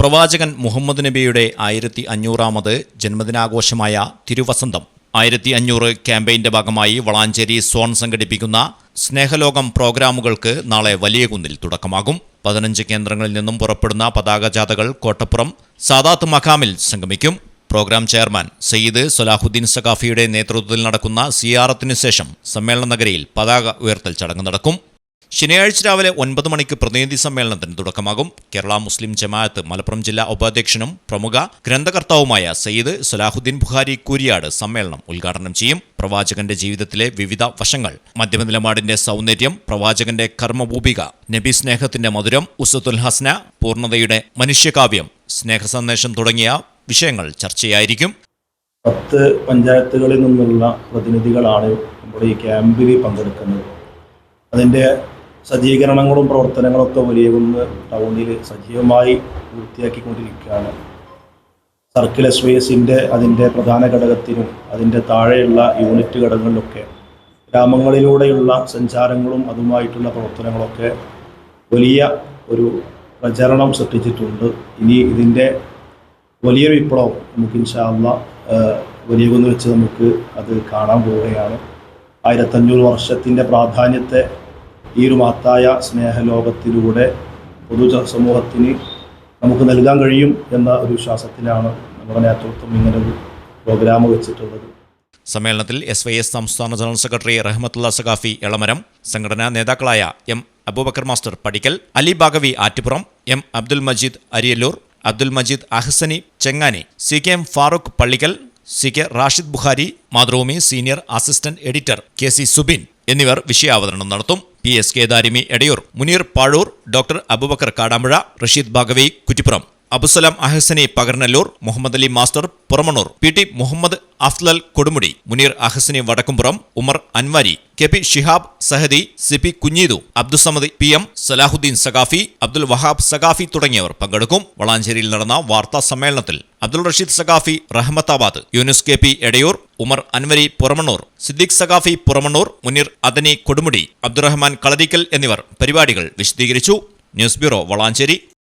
പ്രവാചകൻ മുഹമ്മദ് നബിയുടെ ആയിരത്തി അഞ്ഞൂറാമത് ജന്മദിനാഘോഷമായ തിരുവസന്തം. ആയിരത്തി അഞ്ഞൂറ് ക്യാമ്പയിന്റെ ഭാഗമായി വളാഞ്ചേരി സോൺ സംഘടിപ്പിക്കുന്ന സ്നേഹലോകം പ്രോഗ്രാമുകൾക്ക് നാളെ വലിയ കുന്നിൽ തുടക്കമാകും. പതിനഞ്ച് കേന്ദ്രങ്ങളിൽ നിന്നും പുറപ്പെടുന്ന പതാക ജാഥകൾ കോട്ടപ്പുറം സാദാത്ത് മഖാമിൽ സംഗമിക്കും. പ്രോഗ്രാം ചെയർമാൻ സയ്യിദ് സൊലാഹുദ്ദീൻ സഖാഫിയുടെ നേതൃത്വത്തിൽ നടക്കുന്ന സിയാറത്തിനു ശേഷം സമ്മേളന നഗരിയിൽ പതാക ഉയർത്തൽ ചടങ്ങ് നടക്കും. ശനിയാഴ്ച രാവിലെ ഒൻപത് മണിക്ക് പ്രതിനിധി സമ്മേളനത്തിന് തുടക്കമാകും. കേരള മുസ്ലിം ജമാഅത്ത് മലപ്പുറം ജില്ലാ ഉപാധ്യക്ഷനും പ്രമുഖ ഗ്രന്ഥകർത്താവുമായ സയ്യിദ് സലാഹുദ്ദീൻ ബുഖാരി കൂരിയാട് സമ്മേളനം ഉദ്ഘാടനം ചെയ്യും. പ്രവാചകന്റെ ജീവിതത്തിലെ വിവിധ വശങ്ങൾ മധ്യമ മധ്യമനിലപാടിന്റെ സൗന്ദര്യം പ്രവാചകന്റെ കർമ്മഭൂപിക നബി സ്നേഹത്തിന്റെ മധുരം ഉസത്തുൽ ഹസ്ന പൂർണതയുടെ മനുഷ്യകാവ്യം സ്നേഹസന്ദേശം തുടങ്ങിയ വിഷയങ്ങൾ ചർച്ചയായിരിക്കും. പത്ത് പഞ്ചായത്തുകളിൽ നിന്നുള്ള പ്രതിനിധികളാണ് നമ്മുടെ ഈ ക്യാമ്പിൽ പങ്കെടുക്കുന്നത്. അതിന്റെ സജ്ജീകരണങ്ങളും പ്രവർത്തനങ്ങളും പ്രവർത്തനങ്ങളൊക്കെ വലിയകുന്ന് ടൗണിൽ സജീവമായി പൂർത്തിയാക്കിക്കൊണ്ടിരിക്കുകയാണ്. സർക്കിൾ എസ് വൈ എസിന്റെ അതിന്റെ പ്രധാന ഘടകത്തിനും അതിന്റെ താഴെയുള്ള യൂണിറ്റ് ഘടകങ്ങളിലൊക്കെ ഗ്രാമങ്ങളിലൂടെയുള്ള സഞ്ചാരങ്ങളും അതുമായിട്ടുള്ള പ്രവർത്തനങ്ങളൊക്കെ വലിയ ഒരു പ്രചരണം സൃഷ്ടിച്ചിട്ടുണ്ട്. ഇനി ഇതിന്റെ വലിയ വിപ്ലവം നമുക്ക് ഇൻഷാല്ല വലിയ കുന്ന് വെച്ച് നമുക്ക് അത് കാണാൻ പോവുകയാണ്. ആയിരത്തഞ്ഞൂറ് വർഷത്തിന്റെ പ്രാധാന്യത്തെ ഈ ഒരു മഹത്തായ സ്നേഹലോകത്തിലൂടെ പൊതു സമൂഹത്തിന് നമുക്ക് നൽകാൻ കഴിയും എന്ന ഒരു വിശ്വാസത്തിലാണ് നമ്മുടെ നേതൃത്വം ഇങ്ങനെ ഒരു പ്രോഗ്രാം വെച്ചിട്ടുള്ളത്. സമ്മേളനത്തിൽ എസ് വൈ എസ് സംസ്ഥാന ജനറൽ സെക്രട്ടറി റഹ്മത്തുള്ള സഖാഫി എളമരം സംഘടനാ നേതാക്കളായ M Abubakar master Padikkal Ali Baqavi Attupuram M Abdul Majeed Ariyallur Abdul Majeed Ahsani Chengani C K M Farooq Pallikkal C K Rashid Bukhari Mathrubhumi senior assistant editor K C Subin എന്നിവർ വിഷയാവതരണം നടത്തും. P S K Darimi Edayur Munir Pazhur doctor Abubakar Kadampuzha Rasheed Baqavi Kuttippuram. Abusalam Ahsani Pakarnallur Muhammad Ali master Puramannur P T Muhammad Afzal Kodumudi Muneer Ahsani Vadakkumpuram Umar Anwari K P Shihab Sahadi C P Kunjeedu Abdussamad P M Salahuddeen Sakhafi Abdul Wahab Sakhafi തുടങ്ങിയവർ പങ്കെടുക്കും. വളാഞ്ചേരിയിൽ നടന്ന വാർത്താ സമ്മേളനത്തിൽ Abdul Rasheed Saqafi Rahmathabad Yunus K P Edayur Umar Anwari Puramannur Siddique Sakhafi Puramannur Muneer Adani Kodumudi Abdurahman Kalarikkal എന്നിവർ പരിപാടികൾ വിശദീകരിച്ചു. News bureau Valanchery.